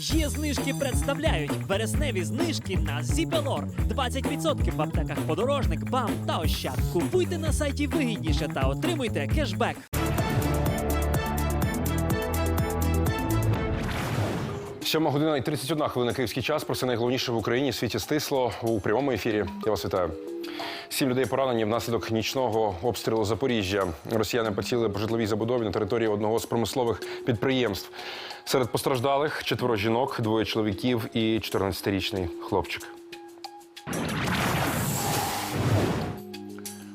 Є знижки представляють вересневі знижки на Зібелор. 20% в аптеках подорожник, бам та ощад. Купуйте на сайті вигідніше та отримуйте кешбек. Сьома година і 31 хвилина київський час. Про це найголовніше в Україні. Світі стисло у прямому ефірі. Я вас вітаю. Сім людей поранені внаслідок нічного обстрілу Запоріжжя. Росіяни поцілили по житловій забудові на території одного з промислових підприємств. Серед постраждалих четверо жінок, двоє чоловіків і 14-річний хлопчик.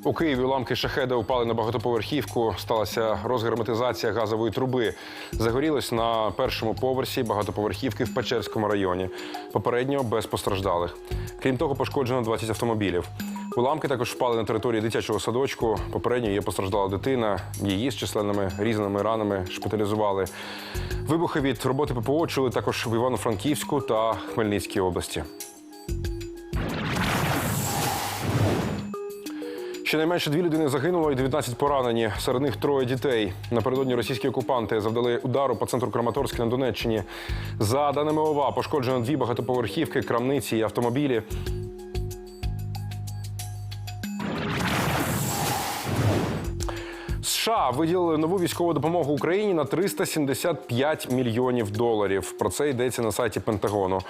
У Києві уламки шахеда упали на багатоповерхівку. Сталася розгерметизація газової труби. Загорілось на першому поверсі багатоповерхівки в Печерському районі. Попередньо без постраждалих. Крім того, пошкоджено 20 автомобілів. Уламки також впали на території дитячого садочку. Попередньо є постраждала дитина. Її з численними різними ранами шпиталізували. Вибухи від роботи ППО чули також в Івано-Франківську та Хмельницькій області. Щонайменше дві людини загинуло і 19 поранені. Серед них троє дітей. Напередодні російські окупанти завдали удару по центру Краматорська на Донеччині. За даними ОВА, пошкоджено дві багатоповерхівки, крамниці і автомобілі. США виділили нову військову допомогу Україні на 375 мільйонів доларів. Про це йдеться на сайті Пентагону.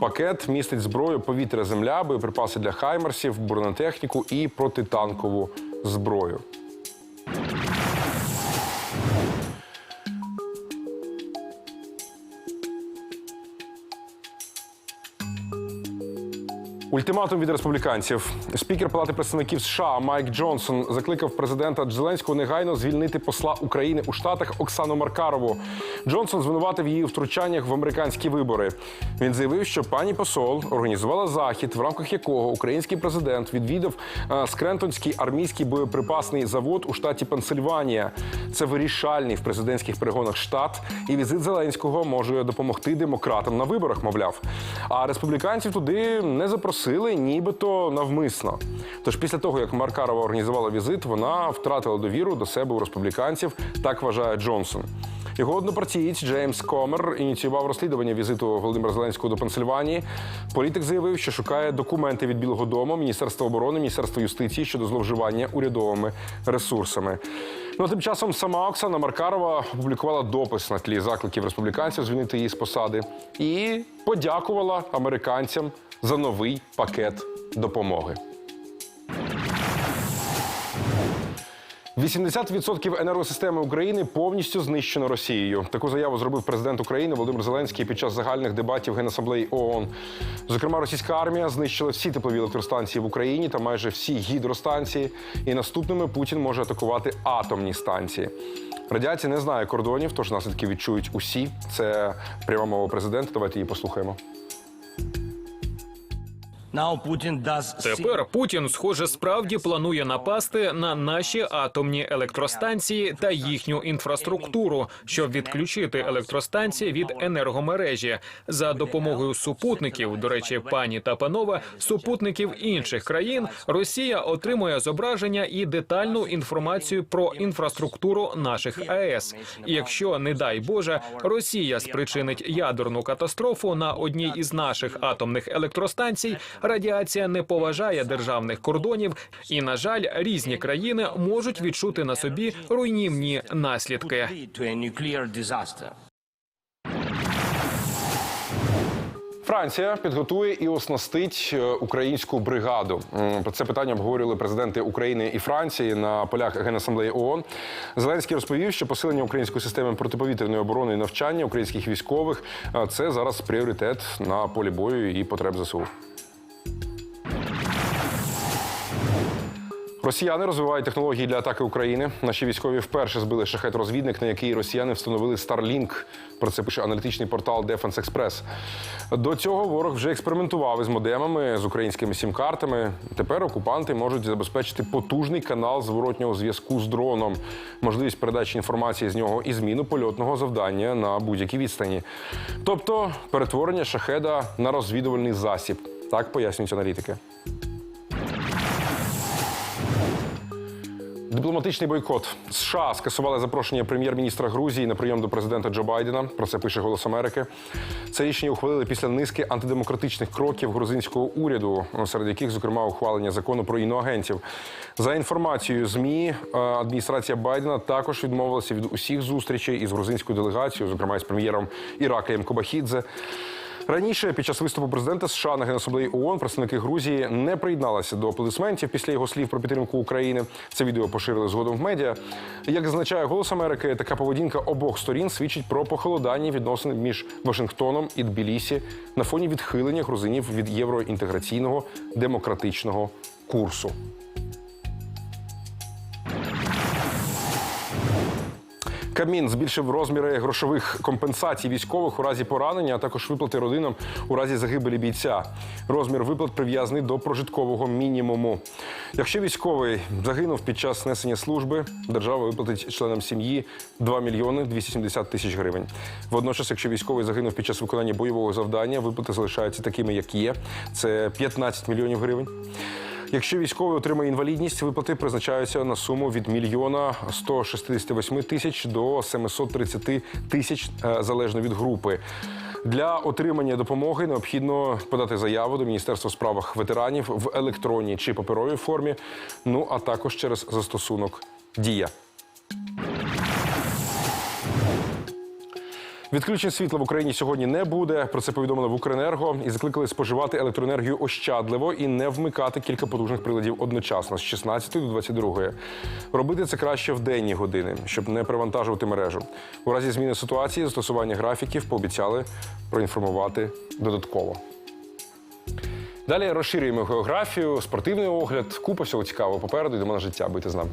Пакет містить зброю повітря, земля, боєприпаси для хаймерсів, бронетехніку і протитанкову зброю. Ультиматум від республіканців. Спікер Палати представників США Майк Джонсон закликав президента Зеленського негайно звільнити посла України у Штатах Оксану Маркарову. Джонсон звинуватив її у втручаннях в американські вибори. Він заявив, що пані посол організувала захід, в рамках якого український президент відвідав е, Скрентонський армійський боєприпасний завод у штаті Пенсильванія. Це вирішальний в президентських перегонах штат, і візит Зеленського може допомогти демократам на виборах, мовляв. А республіканців туди не запросили, нібито навмисно. Тож після того, як Маркарова організувала візит, вона втратила довіру до себе у республіканців, так вважає Джонсон. Його однопартієць Джеймс Комер ініціював розслідування візиту Володимира Зеленського до Пенсильванії. Політик заявив, що шукає документи від Білого Дому, Міністерства оборони, Міністерства юстиції щодо зловживання урядовими ресурсами. Ну тим часом сама Оксана Маркарова опублікувала допис на тлі закликів республіканців звільнити її з посади і подякувала американцям за новий пакет допомоги. 80% енергосистеми України повністю знищено Росією. Таку заяву зробив президент України Володимир Зеленський під час загальних дебатів Генасамблеї ООН. Зокрема, російська армія знищила всі теплові електростанції в Україні та майже всі гідростанції. І наступними Путін може атакувати атомні станції. Радіація не знає кордонів, тож наслідки відчують усі. Це пряма мова президента. Давайте її послухаємо. Тепер Путін, схоже, справді планує напасти на наші атомні електростанції та їхню інфраструктуру, щоб відключити електростанції від енергомережі за допомогою супутників. До речі, пані та панове, супутників інших країн Росія отримує зображення і детальну інформацію про інфраструктуру наших АЕС. І якщо, не дай Боже, Росія спричинить ядерну катастрофу на одній із наших атомних електростанцій, радіація не поважає державних кордонів, і на жаль, різні країни можуть відчути на собі руйнівні наслідки. Франція підготує і оснастить е, українську бригаду. Про це питання обговорювали президенти України і Франції на полях Генасамблеї ООН. Зеленський розповів, що посилення української системи протиповітряної оборони і навчання українських військових е, це зараз пріоритет на полі бою і потреб ЗСУ. Росіяни розвивають технології для атаки України. Наші військові вперше збили шахет-розвідник, на який росіяни встановили Starlink. Про це пише аналітичний портал Defense Express. До цього ворог вже експериментував із модемами з українськими сім-картами. Тепер окупанти можуть забезпечити потужний канал зворотнього зв'язку з дроном, можливість передачі інформації з нього і зміну польотного завдання на будь-якій відстані. Тобто перетворення шахеда на розвідувальний засіб. Так пояснюють аналітики. Дипломатичний бойкот США скасували запрошення прем'єр-міністра Грузії на прийом до президента Джо Байдена. Про це пише Голос Америки. Це рішення ухвалили після низки антидемократичних кроків грузинського уряду, серед яких, зокрема, ухвалення закону про іноагентів. За інформацією змі е, адміністрація Байдена також відмовилася від усіх зустрічей із грузинською делегацією, зокрема із прем'єром Іракаєм Кобахідзе. Раніше, під час виступу президента США на Генасамблеї ООН, представники Грузії не приєдналися до аплодисментів після його слів про підтримку України. Це відео поширили згодом в медіа. Як зазначає Голос Америки, така поведінка обох сторін свідчить про похолодання відносин між Вашингтоном і Тбілісі на фоні відхилення грузинів від євроінтеграційного демократичного курсу. Кабмін збільшив розміри грошових компенсацій військових у разі поранення, а також виплати родинам у разі загибелі бійця. Розмір виплат прив'язаний до прожиткового мінімуму. Якщо військовий загинув під час несення служби, держава виплатить членам сім'ї 2 мільйони 270 тисяч гривень. Водночас, якщо військовий загинув під час виконання бойового завдання, виплати залишаються такими, як є. Це 15 мільйонів гривень. Якщо військовий отримає інвалідність, виплати призначаються на суму від мільйона 168 тисяч до 730 тисяч е, залежно від групи. Для отримання допомоги необхідно подати заяву до Міністерства у справах ветеранів в електронній чи паперовій формі, ну а також через застосунок Дія. Відключень світла в Україні сьогодні не буде. Про це повідомили в Укренерго і закликали споживати електроенергію ощадливо і не вмикати кілька потужних приладів одночасно з 16 до 22. Робити це краще в денні години, щоб не перевантажувати мережу. У разі зміни ситуації застосування графіків пообіцяли проінформувати додатково. Далі розширюємо географію, спортивний огляд, купа всього цікавого попереду. Йдемо на життя. Будьте з нами.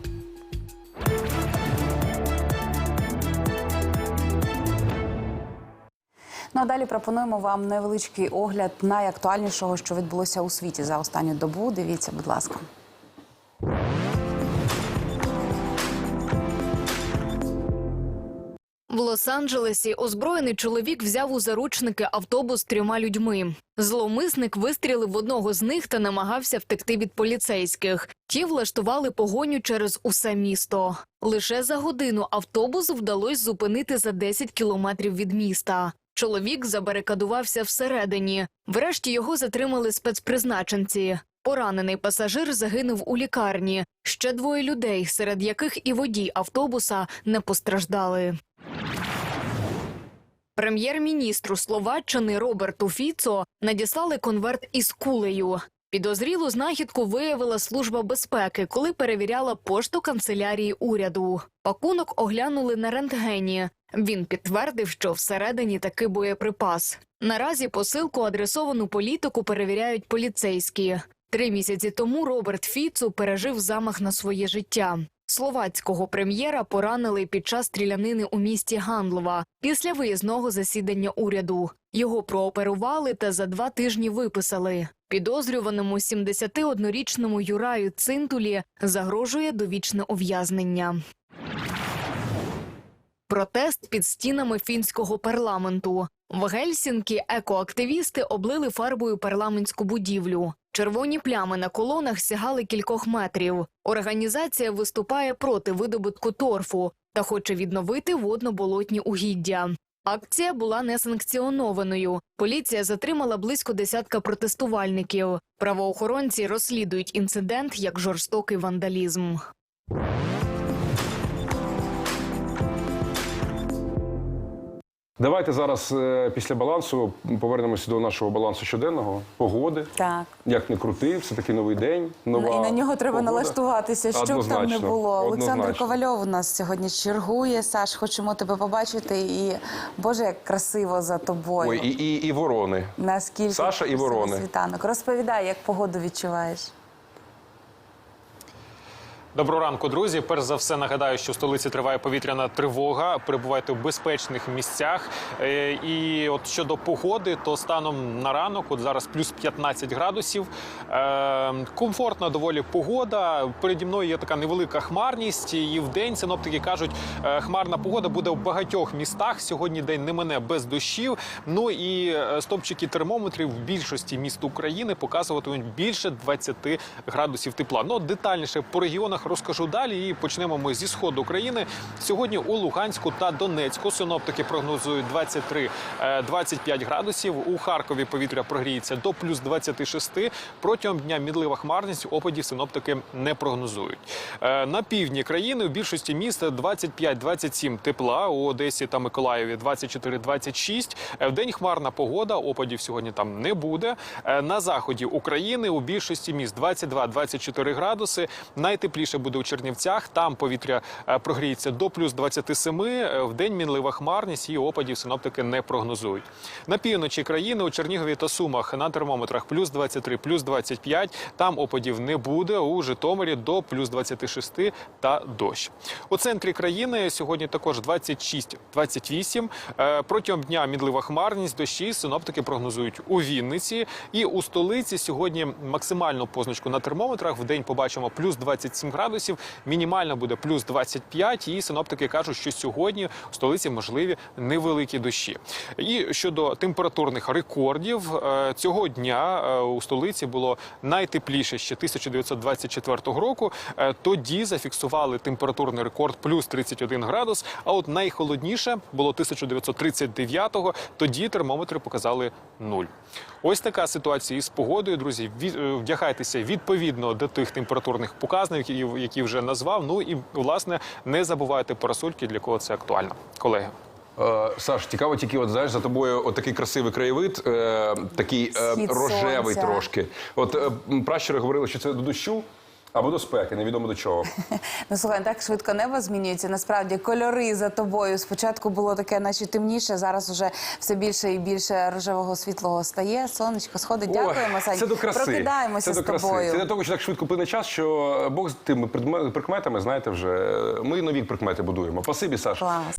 Ну а далі пропонуємо вам невеличкий огляд найактуальнішого, що відбулося у світі за останню добу. Дивіться, будь ласка. В Лос-Анджелесі озброєний чоловік взяв у заручники автобус трьома людьми. Зловмисник вистрілив в одного з них та намагався втекти від поліцейських. Ті влаштували погоню через усе місто. Лише за годину автобус вдалося зупинити за 10 кілометрів від міста. Чоловік забарикадувався всередині. Врешті його затримали спецпризначенці. Поранений пасажир загинув у лікарні. Ще двоє людей, серед яких і водій автобуса не постраждали. Прем'єр-міністру Словаччини Роберту Фіцо надіслали конверт із кулею. Підозрілу знахідку виявила служба безпеки, коли перевіряла пошту канцелярії уряду. Пакунок оглянули на рентгені. Він підтвердив, що всередині таки боєприпас. Наразі посилку адресовану політику перевіряють поліцейські. Три місяці тому Роберт Фіцу пережив замах на своє життя. Словацького прем'єра поранили під час стрілянини у місті Гандлова після виїзного засідання уряду. Його прооперували та за два тижні виписали. Підозрюваному 71-річному Юраю Цинтулі загрожує довічне ув'язнення. Протест під стінами фінського парламенту. В Гельсінкі екоактивісти облили фарбою парламентську будівлю. Червоні плями на колонах сягали кількох метрів. Організація виступає проти видобутку торфу та хоче відновити водно-болотні угіддя. Акція була несанкціонованою. Поліція затримала близько десятка протестувальників. Правоохоронці розслідують інцидент як жорстокий вандалізм. Давайте зараз е, після балансу повернемося до нашого балансу щоденного погоди. Так. Як не крути, все таки новий день. Нова і на нього треба погода. налаштуватися, щоб там не Однозначно, було. Олександр. Ковальов у нас сьогодні чергує. Саш, хочемо тебе побачити. І Боже, як красиво за тобою. Ой, і, і, і ворони. Наскільки Саша і ворони. світанок. Розповідай, як погоду відчуваєш. Доброго ранку, друзі. Перш за все нагадаю, що в столиці триває повітряна тривога. Перебувайте в безпечних місцях. Е, І от щодо погоди, то станом на ранок, от зараз плюс 15 градусів. Е, Комфортна доволі погода. Переді мною є така невелика хмарність. І в день синоптики кажуть, е, хмарна погода буде в багатьох містах. Сьогодні день не мене без дощів. Ну і стопчики термометрів в більшості міст України показуватимуть більше 20 градусів тепла. Ну детальніше по регіонах розкажу далі. І почнемо ми зі сходу України. Сьогодні у Луганську та Донецьку синоптики прогнозують 23-25 градусів. У Харкові повітря прогріється до плюс 26. Протягом дня мінлива хмарність опадів синоптики не прогнозують. Е, На півдні країни у більшості міст 25-27 тепла. У Одесі та Миколаєві 24-26. Е, В день хмарна погода. Опадів сьогодні там не буде. Е, На заході України у більшості міст 22-24 градуси. Найтепліше буде у Чернівцях. Там повітря е, прогріється до плюс 27. Е, В день мінлива хмарність і опадів синоптики не прогнозують. На півночі країни у Чернігові та Сумах на термометрах плюс 23, плюс 25. Там опадів не буде. У Житомирі до плюс 26 та дощ. У центрі країни сьогодні також 26-28. Е, Протягом дня мінлива хмарність, дощі синоптики прогнозують у Вінниці. І у столиці сьогодні максимальну позначку на термометрах. В день побачимо плюс 27 градусів, мінімальна буде плюс 25. І синоптики кажуть, що сьогодні в столиці можливі невеликі дощі. І щодо температурних рекордів е, цього дня е, у столиці було найтепліше ще 1924 року. Е, Тоді зафіксували температурний рекорд плюс 31 градус. А от найхолодніше було 1939-го. Тоді термометри показали нуль. Ось така ситуація із погодою. Друзі, е, вдягайтеся відповідно до тих температурних показників, які вже назвав. Ну і власне не забувайте парасольки, для кого це актуально, колеги. Е, Саш, цікаво тільки, от знаєш, за тобою от такий красивий краєвид, е, такий е, рожевий сонця. трошки. От е, пращури говорили, що це до дощу або до спеки, невідомо до чого. Ну слухай, так швидко небо змінюється. Насправді кольори за тобою. Спочатку було таке, наче темніше. Зараз уже все більше і більше рожевого світлого стає. Сонечко сходить. Дякуємо, Сань. Це до краси. Прокидаємося це з до краси. тобою. Це до того, що так швидко плине час, що Бог з тими прикметами, знаєте, вже ми нові прикмети будуємо. Спасибі, Саш. Клас.